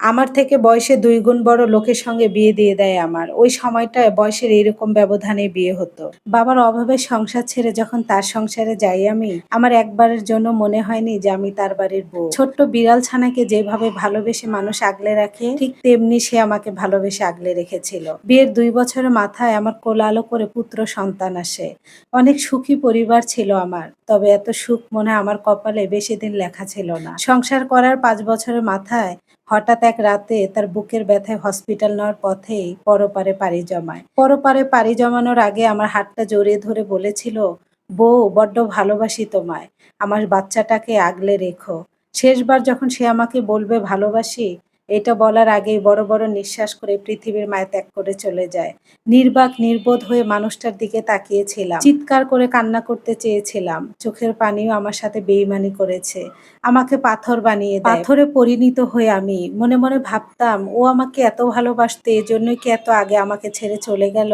আমার থেকে বয়সে দুই গুণ বড় লোকের সঙ্গে বিয়ে দিয়ে দেয় আমার। ওই সময়টায় বয়সের এইরকম ব্যবধানে বিয়ে হতো। বাবার অভাবে সংসার ছেড়ে যখন তার সংসারে যাই আমি, আমার একবারের জন্য মনে হয়নি যে আমি তার বাড়ির বউ। ছোট্ট বিড়াল ছানাকে যেভাবে ভালোবেসে মানুষ আগলে রাখে, ঠিক তেমনি সে আমাকে ভালোবেসে আগলে রেখেছিল। বিয়ের দুই বছরের মাথায় আমার কোলালো করে পুত্র সন্তান আসে। অনেক সুখী পরিবার ছিল আমার, তবে এত সুখ মনে আমার কপালে বেশি দিন লেখা ছিল না। সংসার করার পাঁচ বছরের মাথায় হঠাৎ এক রাতে তার বুকের ব্যথায় হসপিটাল নেওয়ার পথে পরপারে পাড়ি জমায়। পরপারে পাড়ি জমানোর আগে আমার হাতটা জড়িয়ে ধরে বলেছিল, বউ, বড্ড ভালোবাসি তোমায়। আমার বাচ্চাটাকে আগলে রেখো। শেষবার যখন সে আমাকে বলবে ভালোবাসি এটা বলার আগেই বড় বড় নিঃশ্বাস করে পৃথিবীর মায় ত্যাগ করে চলে যায়। নির্বাক, নির্বোধ হয়ে মানুষটার দিকে তাকিয়েছিলাম। চিৎকার করে কান্না করতে চেয়েছিলাম। চোখের পানিও আমার সাথে বেইমানি করেছে। আমাকে পাথর বানিয়ে পাথরে পরিণত হয়ে আমি মনে মনে ভাবতাম, ও আমাকে এত ভালোবাসতে, এজন্যই কি এত আগে আমাকে ছেড়ে চলে গেল?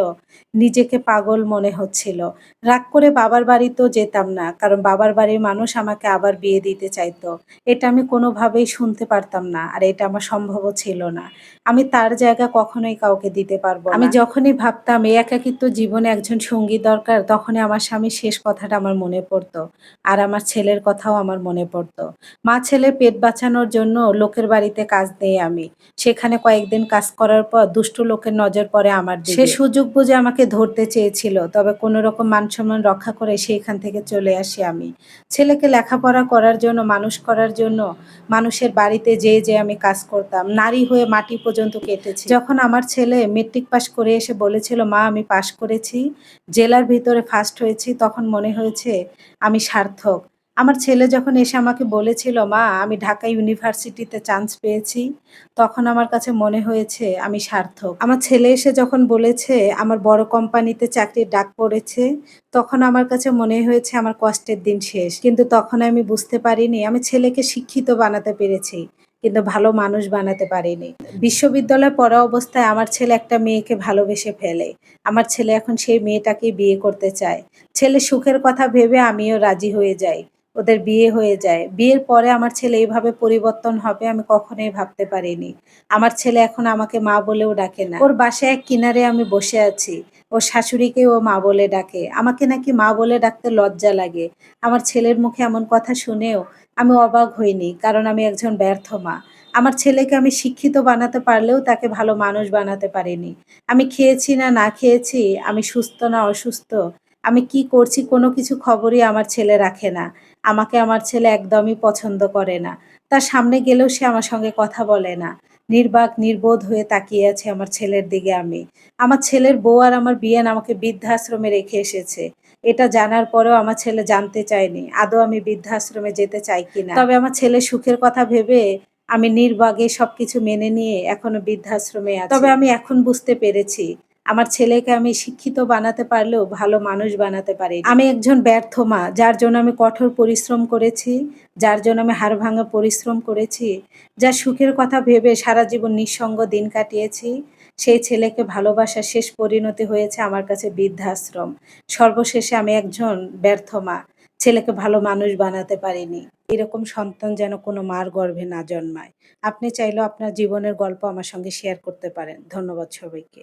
নিজেকে পাগল মনে হচ্ছিল। রাগ করে বাবার বাড়িতেও যেতাম না, কারণ বাবার বাড়ির মানুষ আমাকে আবার বিয়ে দিতে চাইতো। এটা আমি কোনোভাবেই শুনতে পারতাম না, আর এটা আমার সম্ভবও ছিল না। আমি তার জায়গা কখনোই কাউকে দিতে পারব আমি যখনই ভাবতাম এই একাকিত্ব জীবনে একজন সঙ্গী দরকার তখনই আমার স্বামীর শেষ কথাটা আমার মনে পড়তো। আর আমার ছেলের কথাও আমার মনে পড়তো। মা ছেলে পেট বাঁচানোর জন্য লোকের বাড়িতে কাজ দেই আমি। সেখানে কয়েকদিন কাজ করার পর দুষ্ট লোকের নজর পড়ে আমার সে সুযোগ বুঝে আমাকে ধরতে চেয়েছিল তবে কোনো রকম মান সম্মান রক্ষা করে সেইখান থেকে চলে আসি আমি। ছেলেকে লেখাপড়া করার জন্য মানুষ করার জন্য মানুষের বাড়িতে যেয়ে যে আমি কাজ করতাম। নারী হয়ে মাটি পর্যন্ত কেটেছি। যখন আমার ছেলে মেট্রিক পাস করে এসে বলেছিল, মা, আমি পাশ করেছি, জেলার ভিতরে ফার্স্ট হয়েছি, তখন মনে হয়েছে আমি সার্থক। আমার ছেলে যখন এসে আমাকে বলেছিল, মা, আমি ঢাকা ইউনিভার্সিটিতে চান্স পেয়েছি, তখন আমার কাছে মনে হয়েছে আমি সার্থক। আমার ছেলে এসে যখন বলেছে, আমার বড় কোম্পানিতে চাকরির ডাক পড়েছে, তখন আমার কাছে মনে হয়েছে আমার কষ্টের দিন শেষ। কিন্তু তখন আমি বুঝতে পারিনি, আমি ছেলেকে শিক্ষিত বানাতে পেরেছি। কিন্তু ভালো মানুষ বানাতে পারিনি। বিশ্ববিদ্যালয় পড়া অবস্থায় আমার ছেলে একটা মেয়েকে ভালোবেসে ফেলে। আমার ছেলে এখন সেই মেয়েটাকে বিয়ে করতে চায়। ছেলে সুখের কথা ভেবে আমিও রাজি হয়ে যাই। ওদের বিয়ে হয়ে যায়। বিয়ের পরে আমার ছেলে এইভাবে পরিবর্তন হবে আমি কখনোই ভাবতে পারিনি। আমার ছেলে এখন আমাকে মা বলেও ডাকে না। ওর বাসায় এক কিনারে আমি বসে আছি। ওর শাশুড়িকে ও মা বলে ডাকে। আমাকে নাকি মা বলে ডাকতে লজ্জা লাগে। আমার ছেলের মুখে এমন কথা শুনেও আমি অবাক হইনি, কারণ আমি একজন ব্যর্থ মা। আমার ছেলেকে আমি শিক্ষিত বানাতে পারলেও তাকে ভালো মানুষ বানাতে পারিনি। আমি খেয়েছি না না খেয়েছি, আমি সুস্থ না অসুস্থ আমি কি করছি কোনো কিছু খবরই আমার ছেলে রাখে না। আমাকে আমার ছেলে একদমই পছন্দ করে না। তার সামনে গেলেও সে আমার সঙ্গে কথা বলে না। নির্বাক, নির্বোধ হয়ে তাকিয়ে আছে আমার ছেলের দিকে আমি। আমার ছেলের বউ আর আমার বিয়ান আমাকে বৃদ্ধাশ্রমে রেখে এসেছে। এটা জানার পরেও আমার ছেলে জানতে চায়নি, আদৌ আমি বৃদ্ধাশ্রমে যেতে চাই কিনা। তবে আমার ছেলে সুখের কথা ভেবে আমি নির্বাগে সবকিছু মেনে নিয়ে এখনও বৃদ্ধাশ্রমে তবে আমি এখন বুঝতে পেরেছি আমার ছেলেকে আমি শিক্ষিত বানাতে পারলেও ভালো মানুষ বানাতে পারি। আমি একজন ব্যর্থ মা, যার জন্য আমি কঠোর পরিশ্রম করেছি, যার জন্য আমি হাড় ভাঙা পরিশ্রম করেছি, যার সুখের কথা ভেবে সারা জীবন নিঃসঙ্গ দিন কাটিয়েছি। সেই ছেলেকে ভালোবাসার শেষ পরিণতি হয়েছে আমার কাছে বৃদ্ধাশ্রম। সর্বশেষে আমি একজন ব্যর্থ মা, ছেলেকে ভালো মানুষ বানাতে পারিনি। এরকম সন্তান যেন কোনো মার গর্ভে না জন্মায়। আপনি চাইলেও আপনার জীবনের গল্প আমার সঙ্গে শেয়ার করতে পারেন। ধন্যবাদ সবাইকে।